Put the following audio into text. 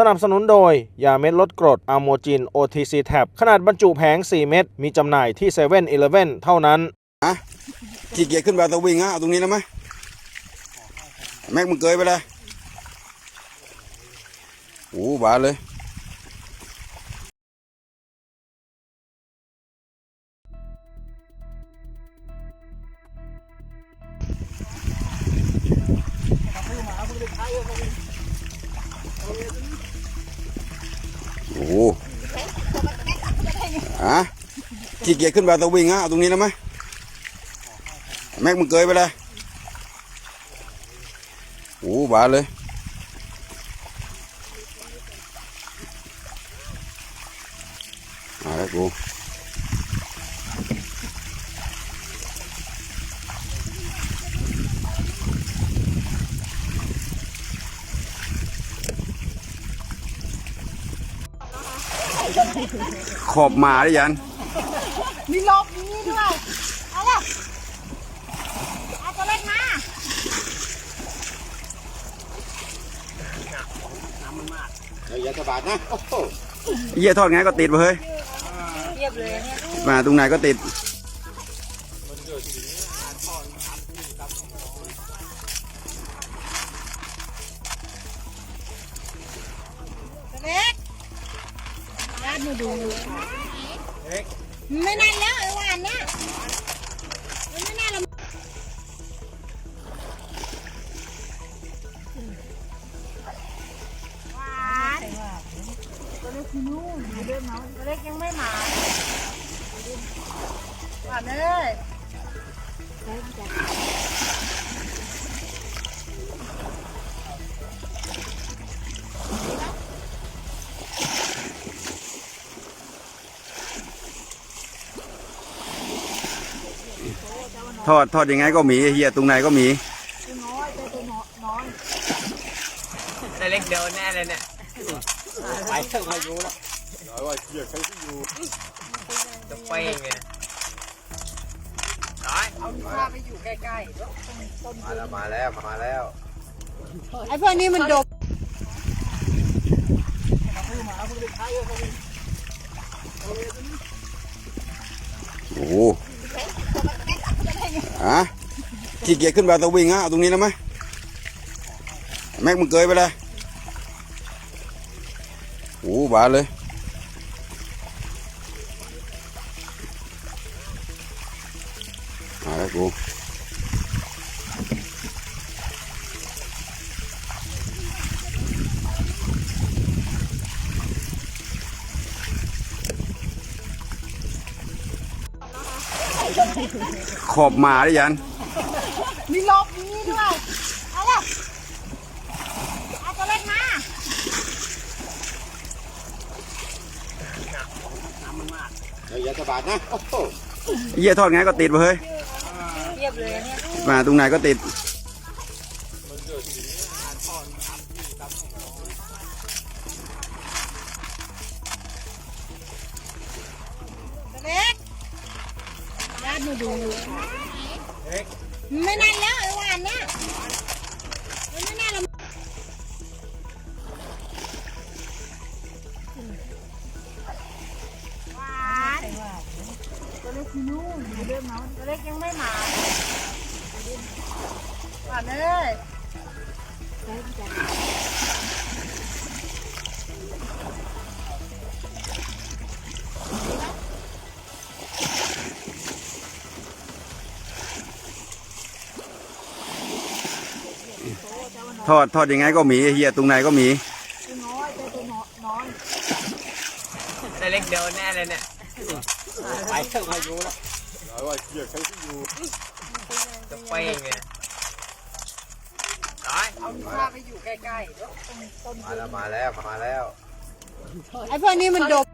สนับสนุนโดย ยาเม็ดลดกรดอะโมจิน OTC Tab ขนาดบรรจุแผง 4 เม็ดมีจำหน่ายที่7 e เ e ่ e อเท่านั้น อะขี้เกียจขึ้นไปตะวิ่งฮะเอาตรงนี้แล้วไหมแม็กมึงเกยไปเลยโอ้บาเลย โอ้โหอะขี้เกียจขึ้นไปเอาตะวิ่งอะเอาตรงนี้แล้วไหมแม็กมึงเกยไปเลยโอ้บาเลยอะไรกู ขอบหมาได้ยันมีลบมีนี่ด้วย เอาละเอาตัวเล็กมาอย่าสะบาดนะเยี่ยทอดไงก็ติดเว้ยเรียบเลยเนี่ยมาตรงไหนก็ติด มาดูไม่นั่นแล้วไอ้หวานเนี่ยไม่น่าละหวานตัวเล็กนู่นอยู่เดินมาตัวเล็กยังไม่มาหวานเอ้ย ทอดทอดยังไงก็หมีเฮียตรงไหนก็หมีตัวน้อยตัวตัวน้อยแต่เล็กเดินแน่เลยเนี่ยไปเถอะมาอยู่แล้วจะเป้งเนี่ยน้อยเอาลูกค้าไปอยู่ใกล้มาแล้วมาแล้วมาแล้วๆไอ้พวกนี้มันดบโอ้ อะขี้เกียจขึ้นไปตะวิ่งฮะเอาตรงนี้แล้วไหมแม็กมึงเกยไปเลยโอ้บาเลยมาแล้วกู ขอบหมาได้ยันมีลบมีนี่ด้วย เอาละเอาตัวเล็กมาอย่าสะบาดนะเยี่ยทอดไงก็ติดเว้ยเรียบเลยเนี่ยมาตรงไหนก็ติด มาดูไม่นั่นแล้วไอ้หวานเนี่ยมันไม่น่าละหวานตัวเล็กนู่นดูเดินมาตัวเล็กยังไม่มาหวานเอ้ย ทอดทอดยังไงก็หมีเฮียตรงไหนก็หมีตัวน้อยตัวตัวน้อยแต่เล็กเดินแน่เลยเนี่ยไปเถอะมาอยู่แล้วจะเป้งเนี่ยน้อยเอาลูกค้าไปอยู่ใกล้มาแล้วมาแล้วมาแล้วๆไอ้พวกนี้มันดบ